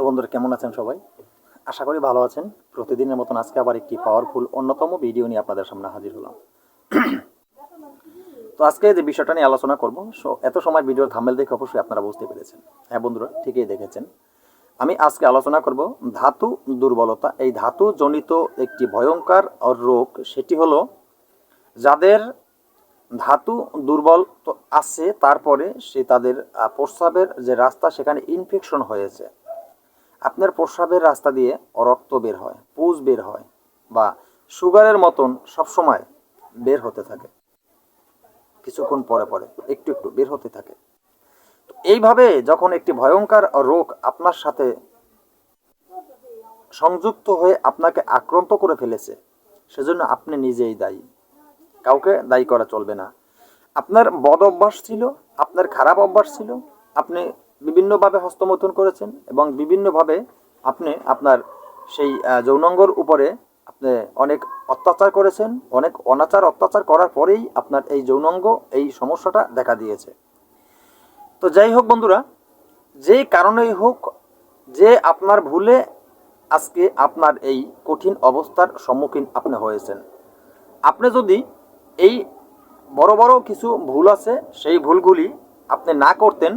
তো বন্ধুরা, কেমন আছেন সবাই? আশা করি ভালো আছেন। প্রতিদিনের মতন আজকে আবার একটি পাওয়ারফুল অন্যতম ভিডিও নিয়ে আপনাদের সামনে হাজির হলাম। তো আজকে যে বিষয়টা নিয়ে আলোচনা করব এত সময় ভিডিওর থামেল দেখে অবশ্যই আপনারা বুঝতে পেরেছেন। হ্যাঁ বন্ধুরা, ঠিকই দেখেছেন। আমি আজকে আলোচনা করব ধাতু দুর্বলতা। এই ধাতু জনিত একটি ভয়ঙ্কর রোগ, সেটি হলো যাদের ধাতু দুর্বল তো আছে, তারপরে সে তাদের প্রস্রাবের যে রাস্তা, সেখানে ইনফেকশন হয়েছে। আপনার প্রস্রাবের রাস্তা দিয়ে রক্ত বের হয়, পুজ বের হয় বা সুগারের মতন সবসময় বের হতে থাকে। কিছুক্ষণ পরে পরে, একটু একটু বের হতে থাকে। এইভাবে যখন একটি ভয়ঙ্কর রোগ আপনার সাথে সংযুক্ত হয়ে আপনাকে আক্রান্ত করে ফেলেছে, সেজন্য আপনি নিজেই দায়ী। কাউকে দায়ী করা চলবে না। আপনার বদ অভ্যাস ছিল, আপনার খারাপ অভ্যাস ছিল, আপনি বিভিন্নভাবে হস্তমৈথুন করেছেন এবং বিভিন্নভাবে আপনি আপনার সেই যৌনাঙ্গর উপরে আপনি অনেক অত্যাচার করেছেন, অনেক অনাচার অত্যাচার করার পরেই আপনার এই যৌনাঙ্গ, এই সমস্যাটা দেখা দিয়েছে। তো যাই হোক বন্ধুরা, যে কারণেই হোক, যে আপনার ভুলে আজকে আপনার এই কঠিন অবস্থার সম্মুখীন আপনি হয়েছেন। আপনি যদি এই বড় বড় কিছু ভুল আছে, সেই ভুলগুলি আপনি না করতেন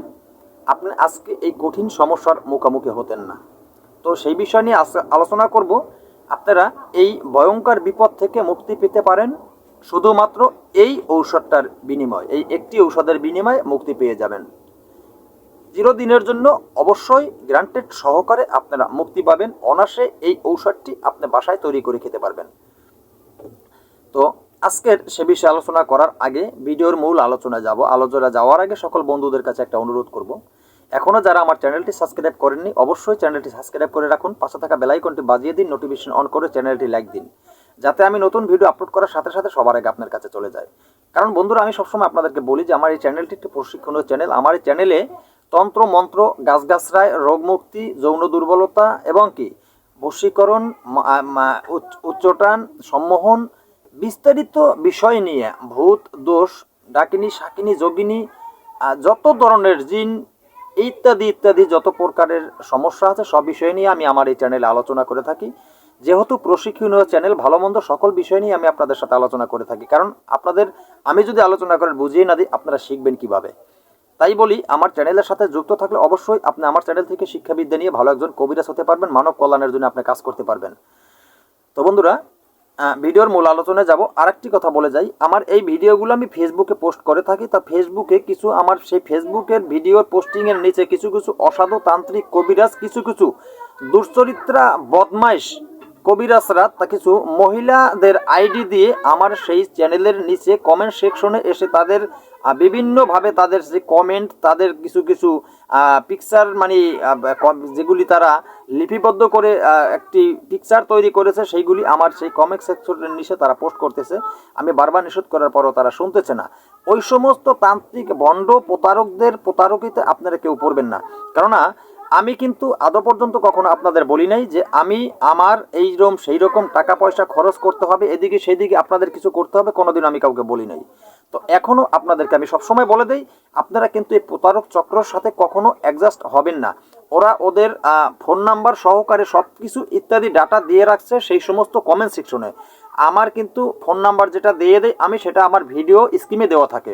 আপনি আজকে এই কঠিন সমস্যার মুখোমুখি হতেন না। তো সেই বিষয় নিয়ে আলোচনা করব। আপনারা এই ভয়ঙ্কর বিপদ থেকে মুক্তি পেতে পারেন। শুধুমাত্র এই ঔষধটার বিনিময়, এই একটি ঔষধের বিনিময়ে মুক্তি পেয়ে যাবেন। চিরদিনের জন্য অবশ্যই গ্রান্টেড সহকারে আপনারা মুক্তি পাবেন। অনাসে এই ঔষধটি আপনি বাসায় তৈরি করে খেতে পারবেন। তো আজকের সে বিষয়ে আলোচনা করার আগে, ভিডিওর মূল আলোচনা যাব। আলোচনা যাওয়ার আগে সকল বন্ধুদের কাছে একটা অনুরোধ করব। এখনও যারা আমার চ্যানেলটি সাবস্ক্রাইব করেননি, অবশ্যই চ্যানেলটি সাবস্ক্রাইব করে রাখুন, পাশে থাকা বেলাইকনটি বাজিয়ে দিন নোটিফিকেশন অন করে চ্যানেলটি লাইক দিন, যাতে আমি নতুন ভিডিও আপলোড করার সাথে সাথে সবার আগে আপনার কাছে চলে যায়। কারণ বন্ধুরা, আমি সবসময় আপনাদেরকে বলি যে আমার এই চ্যানেলটি একটি প্রশিক্ষণীয় চ্যানেল। আমার এই চ্যানেলে তন্ত্র, মন্ত্র গাছগাছরায় রোগমুক্তি যৌন দুর্বলতা এবং কি? বশীকরণ উচ্চটান সম্মোহন, বিস্তারিত বিষয় নিয়ে ভূত, দোষ, ডাকিনী, শাকিনী, যোগিনী যত ধরনের জিন ইত্যাদি ইত্যাদি যত প্রকারের সমস্যা আছে, সব বিষয় নিয়ে আমি আমার এই চ্যানেলে আলোচনা করে থাকি। যেহেতু প্রশিক্ষণীয় চ্যানেল ভালো মন্দ সকল বিষয় নিয়ে আমি আপনাদের সাথে আলোচনা করে থাকি। কারণ আপনাদের, আমি যদি আলোচনা করে বুঝিয়ে না দিই, আপনারা শিখবেন কীভাবে? তাই বলি, আমার চ্যানেলের সাথে যুক্ত থাকলে অবশ্যই আপনি আমার চ্যানেল থেকে শিক্ষাবিদ্যা নিয়ে ভালো একজন কবিরাজ হতে পারবেন, মানব কল্যাণের জন্য আপনি কাজ করতে পারবেন। তো বন্ধুরা ভিডিওর মূল আলোচনায় যাব। আরেকটি কথা বলে যাই। আমার এই ভিডিওগুলো আমি ফেসবুকে পোস্ট করে থাকি। তা ফেসবুকে কিছু আমার সেই ফেসবুকের ভিডিওর পোস্টিংয়ের নিচে কিছু কিছু অসাধু তান্ত্রিক কবিরাজ, কিছু কিছু দুশ্চরিত্রা বদমাইশ কবিরাজরা, তা কিছু মহিলাদের আইডি দিয়ে আমার সেই চ্যানেলের নিচে কমেন্ট সেকশনে এসে তাদের বিভিন্নভাবে তাদের যে কমেন্ট তাদের কিছু কিছু পিকচার মানে যেগুলি তারা লিপিবদ্ধ করে একটি পিকচার তৈরি করেছে, সেইগুলি আমার সেই কমেন্ট সেকশনের নিচে তারা পোস্ট করতেছে। আমি বারবার নিষেধ করার পরও তারা শুনতেছে না। ওই সমস্ত তান্ত্রিক ভণ্ড প্রতারকদের প্রতারকিতে আপনারা কেউ পড়বেন না। কেননা আমি কিন্তু আদৌ পর্যন্ত কখনো আপনাদের বলি নাই যে আমি, আমার এই রকম, সেই রকম টাকা পয়সা খরচ করতে হবে, এদিকে সেদিকে আপনাদের কিছু করতে হবে কোনোদিন আমি কাউকে বলি নাই। তো এখনও আপনাদেরকে আমি সবসময় বলে দেই, আপনারা কিন্তু এই প্রতারক চক্রর সাথে কখনো অ্যাডজাস্ট হবেন না। ওরা ওদের ফোন নাম্বার সহকারে সব কিছু ইত্যাদি ডাটা দিয়ে রাখছে, সেই সমস্ত কমেন্ট সেকশনে আমার কিন্তু ফোন নাম্বার যেটা দিয়ে দেয় আমি সেটা আমার ভিডিও স্কিমে দেওয়া থাকে।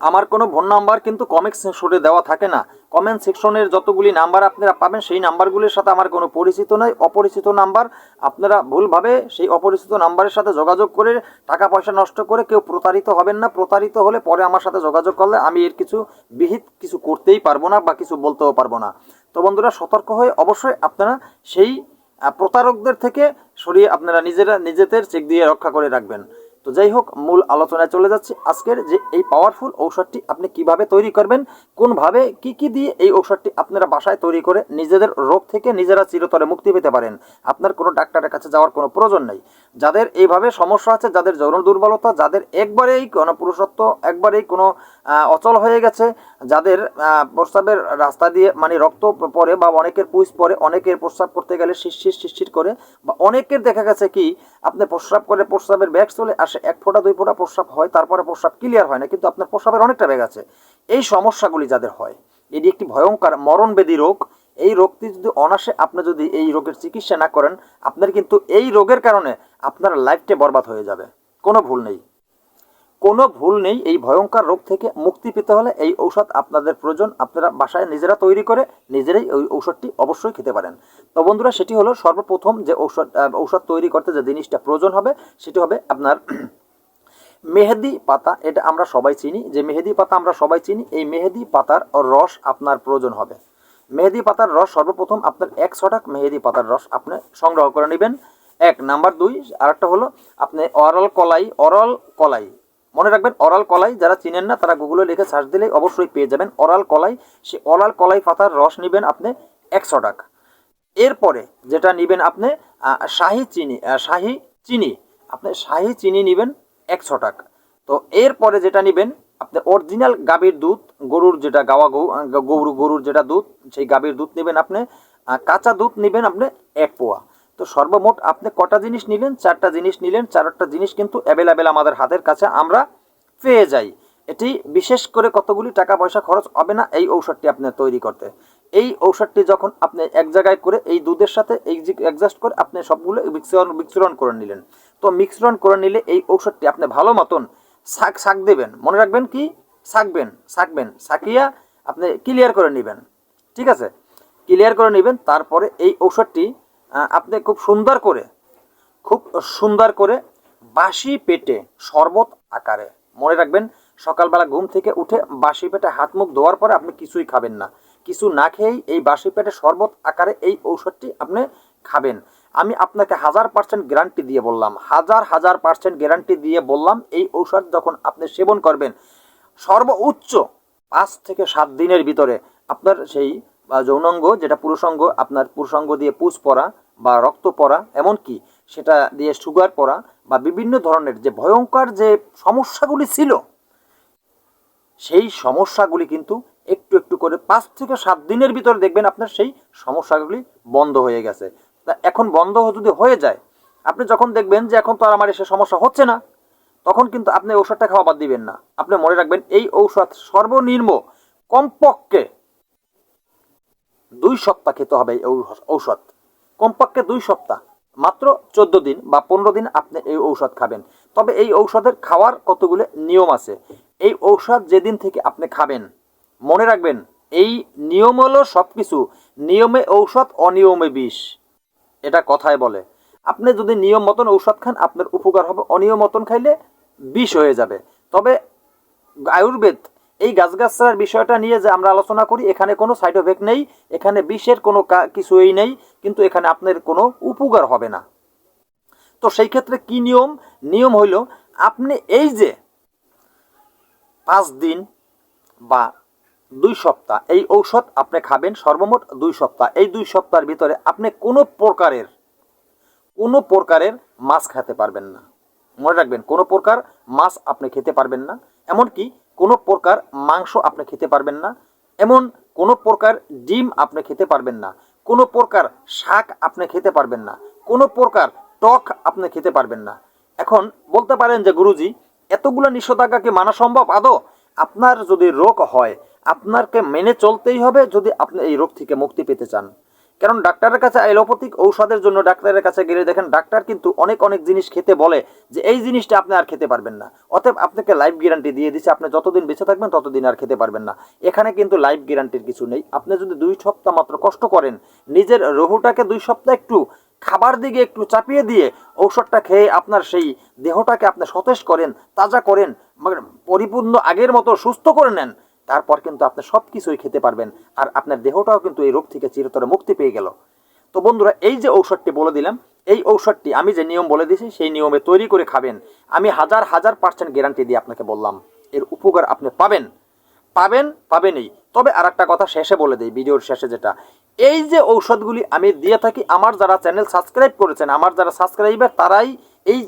আমার কোনো ফোন নাম্বার কিন্তু কমেন্ট সেকশনে দেওয়া থাকে না। কমেন্ট সেকশনের যতগুলি নাম্বার আপনারা পাবেন, সেই নাম্বারগুলির সাথে আমার কোনো পরিচিত নয় অপরিচিত নাম্বার আপনারা ভুলভাবে সেই অপরিচিত নাম্বারের সাথে যোগাযোগ করে টাকা পয়সা নষ্ট করে কেউ প্রতারিত হবেন না। প্রতারিত হলে পরে আমার সাথে যোগাযোগ করলে আমি এর কিছু বিহিত কিছু করতেই পারব না বা কিছু বলতেও পারব না। তো বন্ধুরা, সতর্ক হয়ে অবশ্যই আপনারা সেই প্রতারকদের থেকে সরিয়ে আপনারা নিজেরা, নিজেদের চেক দিয়ে রক্ষা করে রাখবেন। তো যাই হোক, মূল আলোচনায় চলে যাচ্ছি আজকের যে এই পাওয়ারফুল ঔষধটি আপনি কীভাবে তৈরি করবেন, কোনভাবে, কি কি দিয়ে এই ঔষধটি আপনারা বাসায় তৈরি করে নিজেদের রোগ থেকে নিজেরা চিরতরে মুক্তি পেতে পারেন, আপনার কোনো ডাক্তারের কাছে যাওয়ার কোনো প্রয়োজন নেই। যাদের এইভাবে সমস্যা আছে, যাদের যৌন দুর্বলতা, যাদের একবারেই কোনো পুরুষত্ব, একবারেই কোনো অচল হয়ে গেছে, যাদের প্রস্রাবের রাস্তা দিয়ে মানে রক্ত পরে বা অনেকের পুষ পরে, অনেকের প্রস্রাব করতে গেলে শিরশির শিরশির করে, বা অনেকের দেখা গেছে কি, আপনি প্রস্রাব করে প্রস্রাবের ব্যাগ চলে আসে এক ফোঁটা, দুই ফোঁটা প্রস্রাব হয়, তারপরে প্রস্রাব ক্লিয়ার হয় না, কিন্তু আপনার প্রস্রাবের অনেকটা বেগ আছে। এই সমস্যাগুলি যাদের হয়, এটি একটি ভয়ঙ্কর মরণবেদী রোগ। এই রোগটি যদি অনাসে আপনি যদি এই রোগের চিকিৎসা না করেন, আপনার কিন্তু এই রোগের কারণে আপনার লাইফটা বরবাদ হয়ে যাবে। কোনো ভুল নেই। কোনো ভুল নেই, এই ভয়ঙ্কর রোগ থেকে মুক্তি পেতে হলে এই ঔষধ আপনাদের প্রয়োজন। আপনারা বাসায় নিজেরা তৈরি করে নিজেরাই ওই ঔষধটি অবশ্যই খেতে পারেন। তো বন্ধুরা, সেটি হলো সর্বপ্রথম যে ঔষধ ঔষধ তৈরি করতে যে জিনিসটা প্রয়োজন হবে, সেটি হবে আপনার মেহেদি পাতা। এটা আমরা সবাই চিনি। যে মেহেদি পাতা আমরা সবাই চিনি, এই মেহেদি পাতার রস আপনার প্রয়োজন হবে। মেহেদি পাতার রস, সর্বপ্রথম আপনার এক ছটাক মেহেদি পাতার রস আপনি সংগ্রহ করে নেবেন। এক। নাম্বার দুই, আরেকটা হলো আপনি অরল কলাই অরল কলাই। মনে রাখবেন, অরাল কলাই যারা চিনেন না, তারা গুগলে লিখে সার্চ দিলেই অবশ্যই পেয়ে যাবেন অরাল কলাই। সে অরাল কলাই পাতার রস নেবেন আপনি একশো টাকা। এরপরে যেটা নেবেন আপনি শাহি চিনি শাহি চিনি, আপনি শাহি চিনি নেবেন একশো টাকা। তো এরপরে যেটা নেবেন, আপনি অরিজিনাল গাভীর দুধ, গরুর যেটা গাওয়া গরু গরুর যেটা দুধ, সেই গাভীর দুধ নেবেন আপনি কাঁচা দুধ নেবেন আপনি এক পোয়া। তো সর্বমোট আপনি কটা জিনিস নিলেন? চারটা জিনিস নিলেন, চারটা জিনিস কিন্তু অ্যাভেলেবেল আমাদের হাতের কাছে আমরা পেয়ে যাই। এটি বিশেষ করে কতগুলি টাকা পয়সা খরচ হবে না এই ঔষধটি আপনি তৈরি করতে। এই ঔষধটি যখন আপনি এক জায়গায় করে এই দুধের সাথে অ্যাডজাস্ট করে আপনি সবগুলো মিক্সরণ মিক্সরণ করে নিলেন। তো মিক্সরণ করে নিলে এই ঔষধটি আপনি ভালো মতন শাক শাক দেবেন। মনে রাখবেন কি? শাকবেন শাকবেন, শাকিয়া আপনি ক্লিয়ার করে নেবেন। ঠিক আছে? ক্লিয়ার করে নেবেন, তারপরে এই ঔষধটি আপনি খুব সুন্দর করে, খুব সুন্দর করে বাসি পেটে শরবত আকারে, মনে রাখবেন, সকালবেলা ঘুম থেকে উঠে বাসি পেটে হাত মুখ ধোয়ার পরে আপনি কিছুই খাবেন না। কিছু না খেয়েই এই বাসি পেটে শরবত আকারে এই ঔষধটি আপনি খাবেন। আমি আপনাকে হাজার পার্সেন্ট গ্যারান্টি দিয়ে বললাম, হাজার হাজার পার্সেন্ট গ্যারান্টি দিয়ে বললাম, এই ঔষধ যখন আপনি সেবন করবেন, সর্বোচ্চ পাঁচ থেকে সাত দিনের ভিতরে আপনার সেই আহ, যৌনাঙ্গ যেটা পুরুষাঙ্গ আপনার পুরুষাঙ্গ দিয়ে পুষ পরা বা রক্ত পড়া এমনকি সেটা দিয়ে সুগার পরা বা বিভিন্ন ধরনের যে ভয়ঙ্কর যে সমস্যাগুলি ছিল সেই সমস্যাগুলি কিন্তু একটু একটু করে পাঁচ থেকে সাত দিনের ভিতরে দেখবেন আপনার সেই সমস্যাগুলি বন্ধ হয়ে গেছে। তা এখন বন্ধ যদি হয়ে যায় আপনি যখন দেখবেন যে এখন তো আর আমার এসে সমস্যা হচ্ছে না তখন কিন্তু আপনি ঔষধটা খাওয়া বাদ দিবেন না। আপনি মনে রাখবেন এই ঔষধ সর্বনিম্ন কমপক্ষে দুই সপ্তাহ খেতে হবে এই ঔষধ। কমপক্ষে দুই সপ্তাহ। মাত্র চোদ্দ দিন বা পনেরো দিন আপনি এই ঔষধ খাবেন। তবে এই ঔষধের খাওয়ার কতগুলো নিয়ম আছে? এই ঔষধ যেদিন থেকে আপনি খাবেন, মনে রাখবেন, এই নিয়ম হলো সব কিছু নিয়মে ঔষধ, অনিয়মে বিষ। এটা কথায় বলে। আপনি যদি নিয়ম মতন ঔষধ খান, আপনার উপকার হবে। অনিয়ম মতন খাইলে বিষ হয়ে যাবে। তবে আয়ুর্বেদ এই গাছগাছড়ার বিষয়টা নিয়ে যে আমরা আলোচনা করি, এখানে কোনো সাইড এফেক্ট নেই, এখানে বিষের কোনো কিছুই নেই, কিন্তু এখানে আপনার কোনো উপকার হবে না। তো সেই ক্ষেত্রে কি নিয়ম? নিয়ম হইল, আপনি এই যে পাঁচ দিন বা দুই সপ্তাহ এই ঔষধ আপনি খাবেন, সর্বমোট দুই সপ্তাহ, এই দুই সপ্তাহের ভিতরে আপনি কোনো প্রকারের কোনো প্রকারের মাছ খেতে পারবেন না। মনে রাখবেন, কোনো প্রকার মাছ আপনি খেতে পারবেন না। এমনকি কোনো প্রকার মাংস আপনি খেতে পারবেন না, এমন কোনো প্রকার ডিম আপনি খেতে পারবেন না, কোনো প্রকার শাক আপনি খেতে পারবেন না, কোনো প্রকার টক আপনি খেতে পারবেন না। এখন বলতে পারেন যে, গুরুজি, এতগুলো নিষেধাজ্ঞা কি মানা সম্ভব আদৌ? আপনার যদি রোগ হয় আপনাকে মেনে চলতেই হবে যদি আপনি এই রোগ থেকে মুক্তি পেতে চান। কারণ ডাক্তারের কাছে অ্যালোপ্যাথিক ঔষধের জন্য ডাক্তারের কাছে গেলে দেখেন, ডাক্তার কিন্তু অনেক অনেক জিনিস খেতে বলে যে এই জিনিসটা আপনি আর খেতে পারবেন না। অতএব আপনাকে লাইফ গ্যারান্টি দিয়ে দিচ্ছে আপনি যতদিন বেঁচে থাকবেন ততদিন আর খেতে পারবেন না। এখানে কিন্তু লাইফ গ্যারান্টির কিছু নেই। আপনি যদি দুই সপ্তাহ মাত্র কষ্ট করেন, নিজের রহুটাকে দুই সপ্তাহ একটু খাবার দিকে একটু চাপিয়ে দিয়ে ঔষধটা খেয়ে আপনার সেই দেহটাকে আপনি সতেজ করেন, তাজা করেন পরিপূর্ণ আগের মতো সুস্থ করে নেন তারপর কিন্তু আপনি সব কিছুই খেতে পারবেন। আর আপনার দেহটাও কিন্তু এই রোগ থেকে চিরতরে মুক্তি পেয়ে গেল। তো বন্ধুরা, এই যে ঔষধটি বলে দিলাম, এই ঔষধটি আমি যে নিয়ম বলে দিয়েছি, সেই নিয়মে তৈরি করে খাবেন। আমি হাজার হাজার পার্সেন্ট গ্যারান্টি দিয়ে আপনাকে বললাম, এর উপকার আপনি পাবেন। পাবেন, পাবেনই। তবে আর একটা কথা শেষে বলে দিই, ভিডিওর শেষে যেটা, এই যে ঔষধগুলি আমি দিয়ে থাকি, আমার যারা চ্যানেল সাবস্ক্রাইব করেছেন, আমার যারা সাবস্ক্রাইবার তারাই এই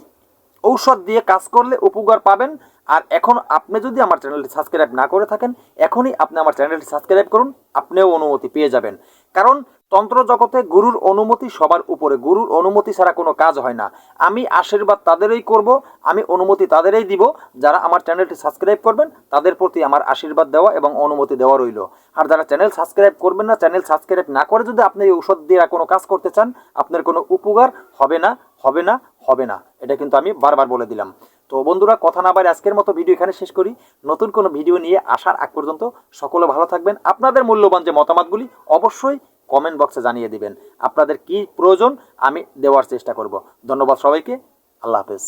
ঔষধ দিয়ে কাজ করলে উপকার পাবেন। আর এখন আপনি যদি আমার চ্যানেলটি সাবস্ক্রাইব না করে থাকেন, এখনই আপনি আমার চ্যানেলটি সাবস্ক্রাইব করুন, আপনিও অনুমতি পেয়ে যাবেন। কারণ তন্ত্র জগতে গুরুর অনুমতি সবার উপরে, গুরুর অনুমতি ছাড়া কোনো কাজ হয় না। আমি আশীর্বাদ তাদেরই করব, আমি অনুমতি তাদেরই দিব, যারা আমার চ্যানেলটি সাবস্ক্রাইব করবেন, তাদের প্রতি আমার আশীর্বাদ দেওয়া এবং অনুমতি দেওয়া রইল। আর যারা চ্যানেল সাবস্ক্রাইব করবেন না, চ্যানেল সাবস্ক্রাইব না করে যদি আপনি এই ঔষধ দিয়ে কোনো কাজ করতে চান, আপনার কোনো উপকার হবে না হবে না হবে না। এটা কিন্তু আমি বারবার বলে দিলাম। তো বন্ধুরা, কথা না বাইরে আজকের মতো ভিডিও এখানে শেষ করি। নতুন কোনো ভিডিও নিয়ে আসার আগ পর্যন্ত সকলে ভালো থাকবেন। আপনাদের মূল্যবান যে মতামতগুলি অবশ্যই কমেন্ট বক্সে জানিয়ে দিবেন। আপনাদের কি প্রয়োজন আমি দেওয়ার চেষ্টা করব। ধন্যবাদ সবাইকে। আল্লাহ হাফেজ।